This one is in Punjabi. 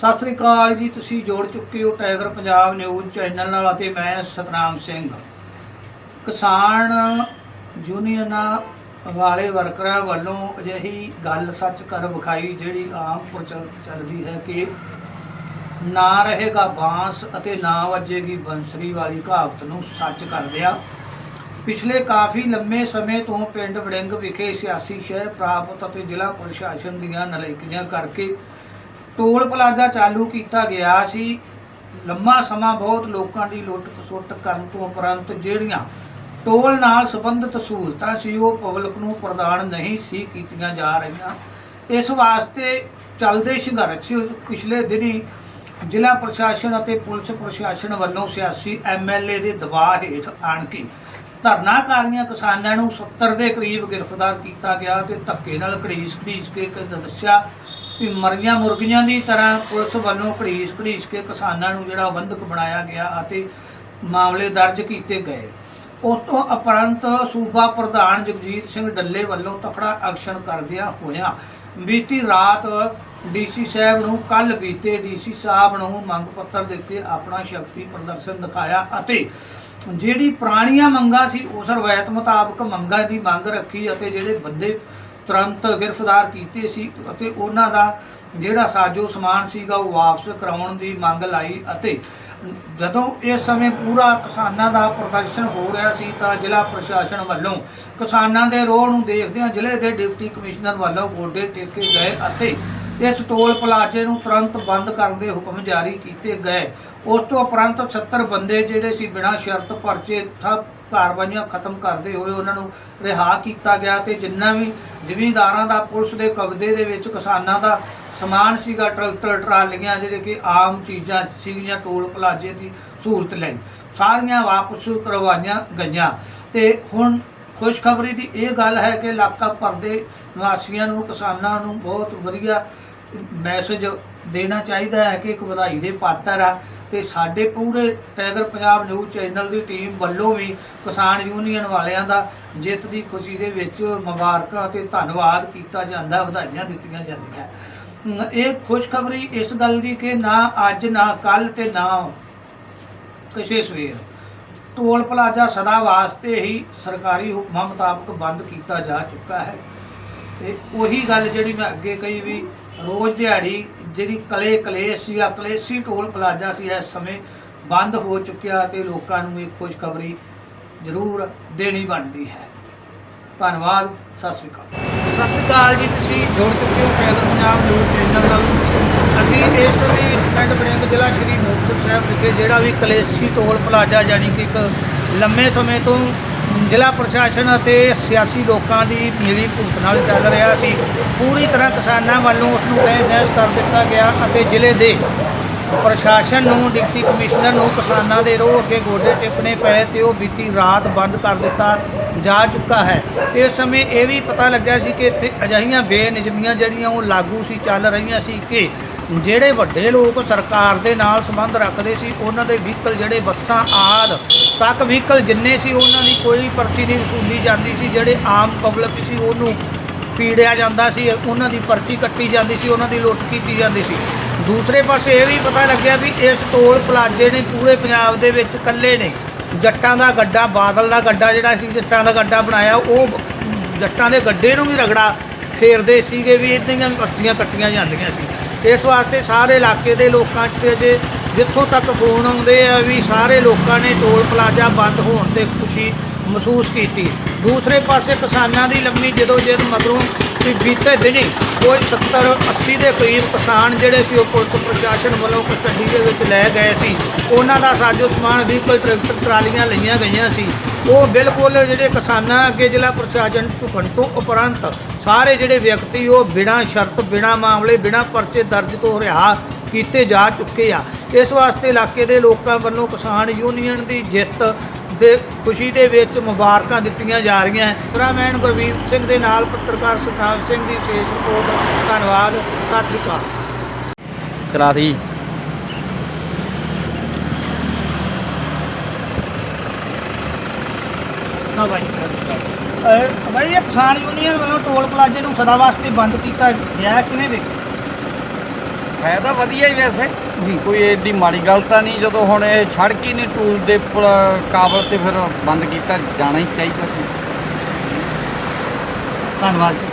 ਸਤਿ ਸ੍ਰੀ ਅਕਾਲ ਜੀ, ਤੁਸੀਂ ਜੋੜ ਚੁੱਕੇ ਹੋ ਟਾਈਗਰ ਪੰਜਾਬ ਨਿਊਜ਼ ਚੈਨਲ ਨਾਲ ਅਤੇ ਮੈਂ ਸਤਨਾਮ ਸਿੰਘ। ਕਿਸਾਨ ਯੂਨੀਅਨਾਂ ਵਾਲੇ ਵਰਕਰਾਂ ਵੱਲੋਂ ਅਜਿਹੀ ਗੱਲ ਸੱਚ ਕਰ ਵਿਖਾਈ, ਜਿਹੜੀ ਆਮ ਪ੍ਰਚਲ, ਚੱਲਦੀ ਹੈ ਕਿ ਨਾ ਰਹੇਗਾ ਬਾਂਸ ਅਤੇ ਨਾ ਵੱਜੇਗੀ ਬੰਸਰੀ ਵਾਲੀ ਕਹਾਵਤ ਨੂੰ ਸੱਚ ਕਰਦਿਆਂ। ਪਿਛਲੇ ਕਾਫੀ ਲੰਮੇ ਸਮੇਂ ਤੋਂ ਪਿੰਡ ਵੜਿੰਗ ਵਿਖੇ ਸਿਆਸੀ ਸ਼ਹਿ ਪ੍ਰਾਪਤ ਅਤੇ ਜ਼ਿਲ੍ਹਾ ਪ੍ਰਸ਼ਾਸਨ ਦੀਆਂ ਨਲਾਇਕੀਆਂ ਕਰਕੇ ਟੋਲ ਪਲਾਜ਼ਾ ਚਾਲੂ ਕੀਤਾ ਗਿਆ ਸੀ। ਲੰਮਾ ਸਮਾਂ ਬਹੁਤ ਲੋਕਾਂ ਦੀ ਲੁੱਟ ਖਸੁੱਟ ਕਰਨ ਤੋਂ ਉਪਰੰਤ ਜਿਹੜੀਆਂ ਟੋਲ ਨਾਲ ਸੰਬੰਧਿਤ ਸਹੂਲਤਾਂ ਸੀ, ਉਹ ਪਬਲਿਕ ਨੂੰ ਪ੍ਰਦਾਨ ਨਹੀਂ ਸੀ ਕੀਤੀਆਂ ਜਾ ਰਹੀਆਂ। ਇਸ ਵਾਸਤੇ ਚੱਲਦੇ ਸੰਘਰਸ਼ ਪਿਛਲੇ ਦਿਨੀ ਜ਼ਿਲ੍ਹਾ ਪ੍ਰਸ਼ਾਸਨ ਅਤੇ ਪੁਲਿਸ ਪ੍ਰਸ਼ਾਸਨ ਵੱਲੋਂ ਸਿਆਸੀ ਐਮਐਲਏ ਦੇ ਦਬਾਅ ਹੇਠ ਆਣ ਕੇ ਧਰਨਾਕਾਰੀਆਂ ਕਿਸਾਨਾਂ ਨੂੰ 70 ਦੇ ਕਰੀਬ ਗ੍ਰਿਫਤਾਰ ਕੀਤਾ ਗਿਆ ਤੇ ਧੱਕੇ ਨਾਲ ਘੜੀਸ ਘੜੀਸ ਕੇ ਦੱਸਿਆ ਕਿ ਮਰੀਆਂ ਮੁਰਗੀਆਂ ਦੀ ਤਰ੍ਹਾਂ ਪੁਲਿਸ ਵੱਲੋਂ ਘੜੀਸ ਘੜੀਸ ਕੇ ਕਿਸਾਨਾਂ ਨੂੰ ਜਿਹੜਾ ਬੰਦਕ ਬਣਾਇਆ ਗਿਆ ਅਤੇ ਮਾਮਲੇ ਦਰਜ ਕੀਤੇ ਗਏ। ਉਸ ਤੋਂ ਉਪਰੰਤ ਸੂਬਾ ਪ੍ਰਧਾਨ ਜਗਜੀਤ ਸਿੰਘ ਡੱਲੇ ਵੱਲੋਂ ਤਕੜਾ ਐਕਸ਼ਨ ਕਰਦਿਆਂ ਹੋਇਆਂ ਬੀਤੀ ਰਾਤ ਡੀਸੀ ਸਾਹਿਬ ਨੂੰ ਕੱਲ ਬੀਤੇ ਡੀਸੀ ਸਾਹਿਬ ਨੂੰ ਮੰਗ ਪੱਤਰ ਦੇ ਕੇ ਆਪਣਾ ਸ਼ਕਤੀ ਪ੍ਰਦਰਸ਼ਨ ਦਿਖਾਇਆ ਅਤੇ ਜਿਹੜੀ ਪੁਰਾਣੀਆਂ ਮੰਗਾਂ ਸੀ, ਉਸ ਰਵਾਇਤ ਮੁਤਾਬਕ ਮੰਗਾਂ ਦੀ ਮੰਗ ਰੱਖੀ ਅਤੇ ਜਿਹੜੇ ਬੰਦੇ ਤੁਰੰਤ ਗ੍ਰਿਫਤਾਰ ਕੀਤੇ ਸੀ ਅਤੇ ਉਹਨਾਂ ਦਾ ਜਿਹੜਾ ਸਾਜੋ ਸਮਾਨ ਸੀਗਾ ਉਹ ਵਾਪਸ ਕਰਾਉਣ ਦੀ ਮੰਗ ਲਾਈ ਅਤੇ ਜਦੋਂ ਇਸ ਸਮੇਂ ਪੂਰਾ ਕਿਸਾਨਾਂ ਦਾ ਪ੍ਰਦਰਸ਼ਨ ਹੋ ਰਿਹਾ ਸੀ ਤਾਂ ਜ਼ਿਲ੍ਹਾ ਪ੍ਰਸ਼ਾਸਨ ਵੱਲੋਂ ਕਿਸਾਨਾਂ ਦੇ ਰੋਹ ਨੂੰ ਦੇਖਦਿਆਂ ਜ਼ਿਲ੍ਹੇ ਦੇ ਡਿਪਟੀ ਕਮਿਸ਼ਨਰ ਵੱਲੋਂ ਗੋਡੇ ਟੇਕੇ ਗਏ ਅਤੇ ਇਸ ਟੋਲ ਪਲਾਜ਼ੇ ਨੂੰ ਤੁਰੰਤ ਬੰਦ ਕਰਨ ਦੇ ਹੁਕਮ ਜਾਰੀ ਕੀਤੇ ਗਏ। ਉਸ ਤੋਂ ਉਪਰੰਤ 70 ਬੰਦੇ ਜਿਹੜੇ ਸੀ ਬਿਨਾਂ ਸ਼ਰਤ ਪਰਚੇ ਸਭ ਕਾਰਵਾਈਆਂ ਖਤਮ ਕਰਦੇ ਹੋਏ ਉਹਨਾਂ ਨੂੰ ਰਿਹਾ ਕੀਤਾ ਗਿਆ ਤੇ ਜਿੰਨਾ ਵੀ ਜ਼ਿਮੀਂਦਾਰਾਂ ਦਾ, ਪੁਲਿਸ ਦੇ ਕਬਜ਼ੇ ਦੇ ਵਿੱਚ ਕਿਸਾਨਾਂ ਦਾ ਸਮਾਨ ਸੀਗਾ, ਟਰੈਕਟਰ, ਟਰਾਲੀਆਂ ਜਿਹੜੇ ਕਿ ਆਮ ਚੀਜ਼ਾਂ ਸੀਗੀਆਂ, ਟੋਲ ਪਲਾਜ਼ੇ ਦੀ ਸਹੂਲਤ ਲਈ। ਸਾਰੀਆਂ ਵਾਪਸ ਕਰਵਾਈਆਂ ਗਈਆਂ। ਤੇ ਹੁਣ ਖੁਸ਼ਖਬਰੀ ਦੀ ਇਹ ਗੱਲ ਹੈ ਕਿ ਇਲਾਕਾ ਭਰ ਦੇ ਨਿਵਾਸੀਆਂ ਨੂੰ, ਕਿਸਾਨਾਂ ਨੂੰ ਬਹੁਤ ਵਧੀਆ ਮੈਸੇਜ ਦੇਣਾ ਚਾਹੀਦਾ ਹੈ ਕਿ ਇੱਕ ਵਧਾਈ ਦੇ ਪਾਤਰ ਆ। ਤੇ ਸਾਡੇ ਪੂਰੇ ਟਾਈਗਰ ਪੰਜਾਬ ਨਿਊਜ਼ ਚੈਨਲ ਦੀ ਟੀਮ ਵੱਲੋਂ ਵੀ ਕਿਸਾਨ ਯੂਨੀਅਨ ਵਾਲਿਆਂ ਦਾ ਜਿੱਤ ਦੀ ਖੁਸ਼ੀ ਦੇ ਵਿੱਚ ਮੁਬਾਰਕਾਂ ਤੇ ਧੰਨਵਾਦ ਕੀਤਾ ਜਾਂਦਾ, ਵਧਾਈਆਂ ਦਿੱਤੀਆਂ ਜਾਂਦੀਆਂ। ਇਹ ਖੁਸ਼ਖਬਰੀ ਇਸ ਗੱਲ ਦੀ ਕਿ ਨਾ ਅੱਜ, ਨਾ ਕੱਲ ਤੇ ਨਾ ਕਿਸੇ ਸਵੇਰ। ਟੋਲ ਪਲਾਜ਼ਾ ਸਦਾ ਵਾਸਤੇ ਹੀ ਸਰਕਾਰੀ ਹੁਕਮਾਂ ਮੁਤਾਬਕ ਬੰਦ ਕੀਤਾ ਜਾ ਚੁੱਕਾ ਹੈ। ਤੇ ਉਹੀ ਗੱਲ ਜਿਹੜੀ ਮੈਂ ਅੱਗੇ ਕਹੀ ਵੀ ਰੋਜ਼ ਦਿਹਾੜੀ ਜਿਹੜੀ ਕਲੇ ਕਲੇਸ਼ ਸੀ ਆ ਕਲੇਸ਼ੀ ਟੋਲ ਪਲਾਜ਼ਾ ਸੀ, ਇਸ ਸਮੇਂ ਬੰਦ ਹੋ ਚੁੱਕਿਆ ਤੇ ਲੋਕਾਂ ਨੂੰ ਇਹ ਖੁਸ਼ਖਬਰੀ ਜ਼ਰੂਰ ਦੇਣੀ ਬਣਦੀ ਹੈ। ਧੰਨਵਾਦ, ਸਤਿ ਸ੍ਰੀ ਅਕਾਲ। ਸਤਿ ਸ੍ਰੀ ਅਕਾਲ ਜੀ, ਤੁਸੀਂ ਜੁੜ ਚੁੱਕੇ ਹੋ ਟੈਗਰ ਪੰਜਾਬ ਨਿਊਜ਼ ਚੈਨਲ ਨਾਲ। ਅਸੀਂ ਇਸ ਸਮੇਂ ਪਿੰਡ ਬਰਿੰਗ ਜ਼ਿਲ੍ਹਾ ਸ਼੍ਰੀ ਮੁਕਤਸਰ ਸਾਹਿਬ ਵਿਖੇ ਜਿਹੜਾ ਵੀ ਕਲੇਸ਼ੀ ਟੋਲ ਪਲਾਜ਼ਾ, ਯਾਨੀ ਕਿ ਇੱਕ ਲੰਮੇ ਸਮੇਂ ਤੋਂ ਜ਼ਿਲ੍ਹਾ ਪ੍ਰਸ਼ਾਸਨ ਅਤੇ ਸਿਆਸੀ ਲੋਕਾਂ ਦੀ ਮਿਲੀ ਭੁਗਤ ਨਾਲ ਚੱਲ ਰਿਹਾ ਸੀ। ਪੂਰੀ ਤਰ੍ਹਾਂ ਕਿਸਾਨਾਂ ਵੱਲੋਂ ਉਸ ਨੂੰ ਤਹਿ ਕਰ ਦਿੱਤਾ ਗਿਆ ਅਤੇ ਜ਼ਿਲ੍ਹੇ ਦੇ ਪ੍ਰਸ਼ਾਸਨ ਨੂੰ, ਡਿਪਟੀ ਕਮਿਸ਼ਨਰ ਨੂੰ ਕਿਸਾਨਾਂ ਦੇ ਰੋਹ ਅੱਗੇ ਗੋਡੇ ਟਿੱਪਣੇ ਪਏ ਤੇ ਉਹ ਬੀਤੀ ਰਾਤ ਬੰਦ ਕਰ ਦਿੱਤਾ ਜਾ ਚੁੱਕਾ ਹੈ। ਇਸ ਸਮੇਂ ਇਹ ਵੀ ਪਤਾ ਲੱਗਿਆ ਸੀ ਕਿ ਇੱਥੇ ਅਜਿਹੀਆਂ ਬੇਨਿਯਮੀਆਂ ਜਿਹੜੀਆਂ ਉਹ ਲਾਗੂ ਸੀ, ਚੱਲ ਰਹੀਆਂ ਸੀ ਕਿ ਜਿਹੜੇ ਵੱਡੇ ਲੋਕ ਸਰਕਾਰ ਦੇ ਨਾਲ ਸੰਬੰਧ ਰੱਖਦੇ ਸੀ, ਉਹਨਾਂ ਦੇ ਵਹੀਕਲ ਜਿਹੜੇ ਬੱਸਾਂ ਆਦ ਤੱਕ ਵਹੀਕਲ ਜਿੰਨੇ ਸੀ, ਉਹਨਾਂ ਦੀ ਕੋਈ ਪਰਚੀ ਨਹੀਂ ਵਸੂਲੀ ਜਾਂਦੀ ਸੀ, ਜਿਹੜੇ ਆਮ ਪਬਲਿਕ ਸੀ, ਉਹਨੂੰ ਪੀੜਿਆ ਜਾਂਦਾ ਸੀ, ਉਹਨਾਂ ਦੀ ਪਰਚੀ ਕੱਟੀ ਜਾਂਦੀ ਸੀ, ਉਹਨਾਂ ਦੀ ਲੁੱਟ ਕੀਤੀ ਜਾਂਦੀ ਸੀ। ਦੂਸਰੇ ਪਾਸੇ ਇਹ ਵੀ ਪਤਾ ਲੱਗਿਆ ਵੀ ਇਸ ਟੋਲ ਪਲਾਜ਼ੇ ਨੇ ਪੂਰੇ ਪੰਜਾਬ ਦੇ ਵਿੱਚ ਇਕੱਲੇ ਨੇ। ਜੱਟਾਂ ਦਾ ਗੱਡਾ, ਬਾਦਲ ਦਾ ਗੱਡਾ ਜਿਹੜਾ ਸੀ, ਜੱਟਾਂ ਦਾ ਗੱਡਾ ਬਣਾਇਆ, ਉਹ ਜੱਟਾਂ ਦੇ ਗੱਡੇ ਨੂੰ ਵੀ ਰਗੜਾ ਫੇਰਦੇ ਸੀਗੇ ਵੀ ਇਦਾਂ ਦੀਆਂ ਪਰਚੀਆਂ ਕੱਟੀਆਂ ਜਾਂਦੀਆਂ ਸੀ। ਇਸ ਵਾਸਤੇ ਸਾਰੇ ਇਲਾਕੇ ਦੇ ਲੋਕਾਂ 'ਚ ਤੇ ਜੇ ਜਿੱਥੋਂ ਤੱਕ ਫੋਨ ਆਉਂਦੇ ਆ ਵੀ ਸਾਰੇ ਲੋਕਾਂ ਨੇ ਟੋਲ ਪਲਾਜ਼ਾ ਬੰਦ ਹੋਣ ਤੇ ਖੁਸ਼ੀ ਮਹਿਸੂਸ ਕੀਤੀ। ਦੂਸਰੇ ਪਾਸੇ ਕਿਸਾਨਾਂ ਦੀ ਲੰਮੀ ਜਦੋਂ ਜਦ ਮਗਰੋਂ ਵੀ ਬੀਤੇ ਦਿਨੀ ਕੋਈ 70 80 ਦੇ ਕਰੀਬ ਕਿਸਾਨ ਜਿਹੜੇ ਸੀ ਉਹ ਪੁਲਿਸ ਪ੍ਰਸ਼ਾਸਨ ਵੱਲੋਂ ਕਸਟਡੀ ਦੇ ਵਿੱਚ ਲੈ ਗਏ ਸੀ। ਉਹਨਾਂ ਦਾ ਸਾਜੋ ਸਮਾਨ ਵੀ ਕੋਈ ਟਰੈਕਟਰ ਟਰਾਲੀਆਂ ਲਈਆਂ ਗਈਆਂ ਸੀ। ਉਹ ਬਿਲਕੁਲ ਜਿਹੜੇ ਕਿਸਾਨਾਂ ਅੱਗੇ ਜ਼ਿਲ੍ਹਾ ਪ੍ਰਸ਼ਾਸਨ ਝੁਕਣ ਤੋਂ ਉਪਰੰਤ ਸਾਰੇ ਜਿਹੜੇ ਵਿਅਕਤੀ ਉਹ ਬਿਨਾਂ ਸ਼ਰਤ, ਬਿਨਾਂ ਮਾਮਲੇ, ਬਿਨਾਂ ਪਰਚੇ ਦਰਜ ਤੋਂ ਰਿਹਾ ਕੀਤੇ ਜਾ ਚੁੱਕੇ ਆ। ਇਸ ਵਾਸਤੇ ਇਲਾਕੇ ਦੇ ਲੋਕਾਂ ਵੱਲੋਂ ਕਿਸਾਨ ਯੂਨੀਅਨ ਦੀ ਜਿੱਤ ਦੇ ਖੁਸ਼ੀ ਦੇ ਵਿੱਚ ਮੁਬਾਰਕਾਂ ਦਿੱਤੀਆਂ ਜਾ ਰਹੀਆਂ ਕੈਮਰਾਮੈਨ ਗੁਰਵੀਰ ਸਿੰਘ ਦੇ ਨਾਲ ਪੱਤਰਕਾਰ ਸੁਖਨਾਮ ਸਿੰਘ ਦੀ ਵਿਸ਼ੇਸ਼ ਰਿਪੋਰਟ। ਧੰਨਵਾਦ। ਸਤਿ ਸ੍ਰੀ ਅਕਾਲ। ਚਲਾ ਦੀ। ਨਾ ਭਾਈ ਭਾਈ ਇਹ ਕਿਸਾਨ ਯੂਨੀਅਨ ਵੱਲੋਂ ਟੋਲ ਪਲਾਜ਼ੇ ਨੂੰ ਸਦਾ ਵਾਸਤੇ ਬੰਦ ਕੀਤਾ ਗਿਆ ਕਿਵੇਂ ਵੇਖੋ ਹੈ? ਤਾਂ ਵਧੀਆ ਹੀ ਵੈਸੇ। ਜੀ। ਕੋਈ ਏਡੀ ਮਾੜੀ ਗੱਲ ਤਾਂ ਨਹੀਂ ਜਦੋਂ ਹੁਣ ਇਹ ਸੜਕ ਹੀ ਨਹੀਂ ਟੂਲ ਦੇ ਕਾਬਲ ਤੇ ਫਿਰ ਬੰਦ ਕੀਤਾ ਜਾਣਾ ਹੀ ਚਾਹੀਦਾ ਸੀ। ਧੰਨਵਾਦ ਜੀ।